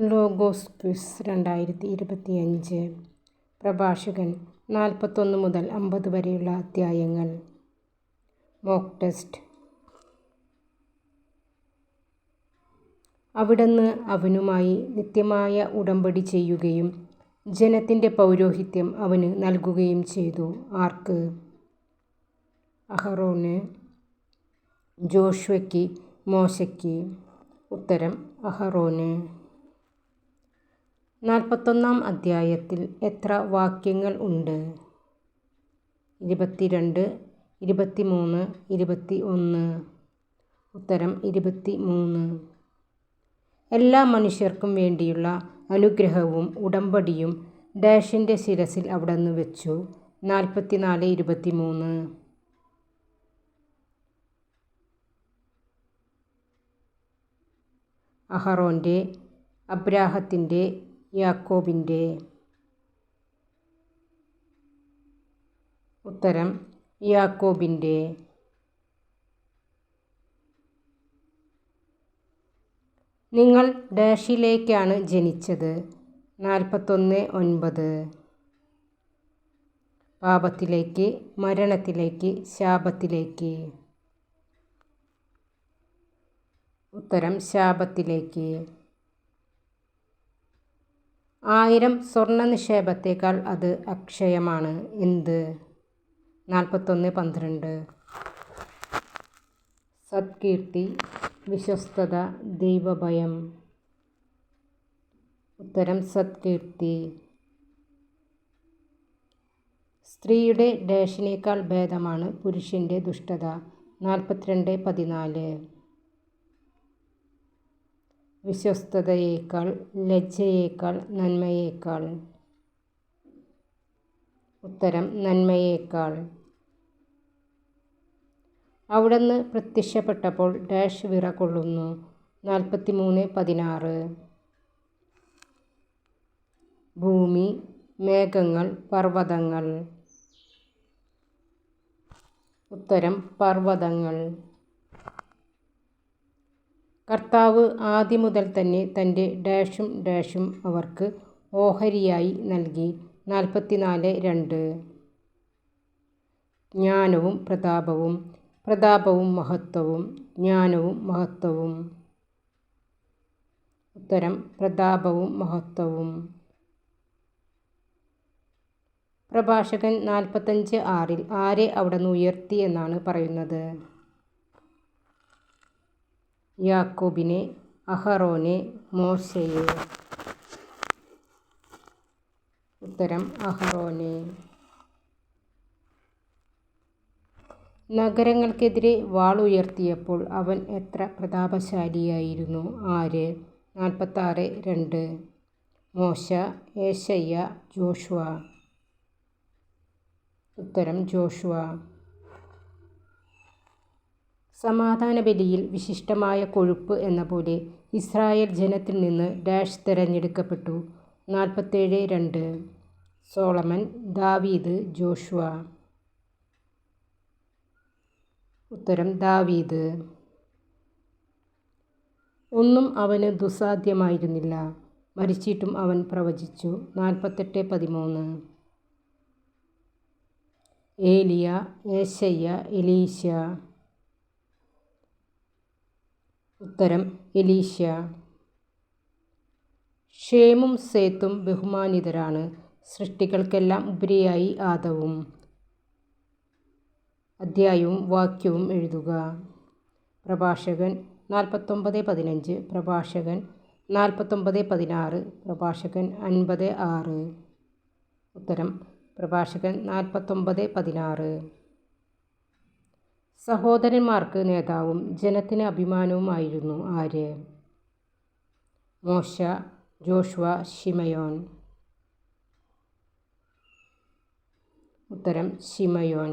Logos quiz രണ്ടായിരത്തി ഇരുപത്തിയഞ്ച് പ്രഭാഷകൻ നാൽപ്പത്തൊന്ന് മുതൽ അമ്പത് വരെയുള്ള അധ്യായങ്ങൾ. Mock test. അവിടുന്ന് അവനുമായി നിത്യമായ ഉടമ്പടി ചെയ്യുകയും ജനത്തിന്റെ പൗരോഹിത്യം അവന് നൽകുകയും ചെയ്തു. ആർക്ക്? അഹറോന്. ജോഷ്വയ്ക്ക് മോശയ്ക്ക്. ഉത്തരം അഹറോന്. നാൽപ്പത്തൊന്നാം അധ്യായത്തിൽ എത്ര വാക്യങ്ങൾ ഉണ്ട്? ഇരുപത്തിരണ്ട് ഇരുപത്തിമൂന്ന് ഇരുപത്തി ഒന്ന് ഉത്തരം ഇരുപത്തി മൂന്ന് എല്ലാ മനുഷ്യർക്കും വേണ്ടിയുള്ള അനുഗ്രഹവും ഉടമ്പടിയും ഡാഷിന്റെ ശിരസിൽ അവിടെ നിന്ന് വെച്ചു. നാൽപ്പത്തിനാല് ഇരുപത്തി മൂന്ന് അഹറോന്റെ അബ്രാഹത്തിന്റെ യാക്കോബിന്റെ ഉത്തരം യാക്കോബിന്റെ നിങ്ങൾ ഡാഷിലേക്കാണ് ജനിച്ചത്. നാൽപ്പത്തൊന്ന് ഒൻപത്. പാപത്തിലേക്ക് മരണത്തിലേക്ക് ശാപത്തിലേക്ക്. ഉത്തരം ശാപത്തിലേക്ക്. ആയിരം സ്വർണ നിക്ഷേപത്തേക്കാൾ അത് അക്ഷയമാണ്. എന്ത്? നാൽപ്പത്തൊന്ന് പന്ത്രണ്ട്. സത്കീർത്തി വിശ്വസ്തത ദൈവഭയം. ഉത്തരം സത്കീർത്തി. സ്ത്രീയുടെ ഡേഷിനേക്കാൾ ഭേദമാണ് പുരുഷന്റെ ദുഷ്ടത. നാൽപ്പത്തിരണ്ട് പതിനാല്. വിശ്വസ്തതയേക്കാൾ ലജ്ജയേക്കാൾ നന്മയേക്കാൾ. ഉത്തരം നന്മയേക്കാൾ. അവിടുന്ന് പ്രത്യക്ഷപ്പെട്ടപ്പോൾ ഡാഷ് വിറ കൊള്ളുന്നു. നാൽപ്പത്തി മൂന്ന് പതിനാറ്. ഭൂമി മേഘങ്ങൾ പർവതങ്ങൾ. ഉത്തരം പർവതങ്ങൾ. കർത്താവ് ആദ്യം മുതൽ തന്നെ തന്റെ ഡാഷും ഡാഷും അവർക്ക് ഓഹരിയായി നൽകി. നാൽപ്പത്തിനാല് രണ്ട്. ജ്ഞാനവും പ്രതാപവും പ്രതാപവും മഹത്വവും ജ്ഞാനവും മഹത്വവും. ഉത്തരം പ്രതാപവും മഹത്വവും. പ്രഭാഷകൻ നാൽപ്പത്തഞ്ച് ആറിൽ ആരെ അവിടെ നിന്ന് ഉയർത്തി എന്നാണ് പറയുന്നത്? യാക്കോബിനെ അഹറോനെ മോശയെ. ഉത്തരം അഹറോനെ. നഗരങ്ങൾക്കെതിരെ വാൾ ഉയർത്തിയപ്പോൾ അവൻ എത്ര പ്രതാപശാലിയായിരുന്നു? ആര്? നാൽപ്പത്താറ് രണ്ട്. മോശ ഏഷയ്യ ജോഷുവ. ഉത്തരം ജോഷുവ. സമാധാന ബലിയിൽ വിശിഷ്ടമായ കൊഴുപ്പ് എന്ന പോലെ ഇസ്രായേൽ ജനത്തിൽ നിന്ന് ഡാഷ് തിരഞ്ഞെടുക്കപ്പെട്ടു. നാൽപ്പത്തേഴ് രണ്ട്. സോളമൻ ദാവീദ് ജോഷുവ. ഉത്തരം ദാവീദ്. ഒന്നും അവന് ദുസ്സാധ്യമായിരുന്നില്ല. മരിച്ചിട്ടും അവൻ പ്രവചിച്ചു. നാൽപ്പത്തെട്ട് പതിമൂന്ന്. ഏലിയ ഏശയ്യ എലീശ. ഉത്തരം എലീഷ്യ ഷേമും സേത്തും ബഹുമാനിതരാണ്. സൃഷ്ടികൾക്കെല്ലാം ഉപരിയായി ആദവും. അധ്യായവും വാക്യവും എഴുതുക. പ്രഭാഷകൻ നാൽപ്പത്തൊമ്പത് പതിനഞ്ച് പ്രഭാഷകൻ നാൽപ്പത്തൊമ്പത് പതിനാറ് പ്രഭാഷകൻ അൻപത് ആറ്. ഉത്തരം പ്രഭാഷകൻ നാൽപ്പത്തൊമ്പത് പതിനാറ്. സഹോദരന്മാർക്ക് നേതാവും ജനത്തിന് അഭിമാനവുമായിരുന്നു ആര്? മോശ ജോഷുവ ഷിമയോൻ ഉത്തരം ഷിമയോൻ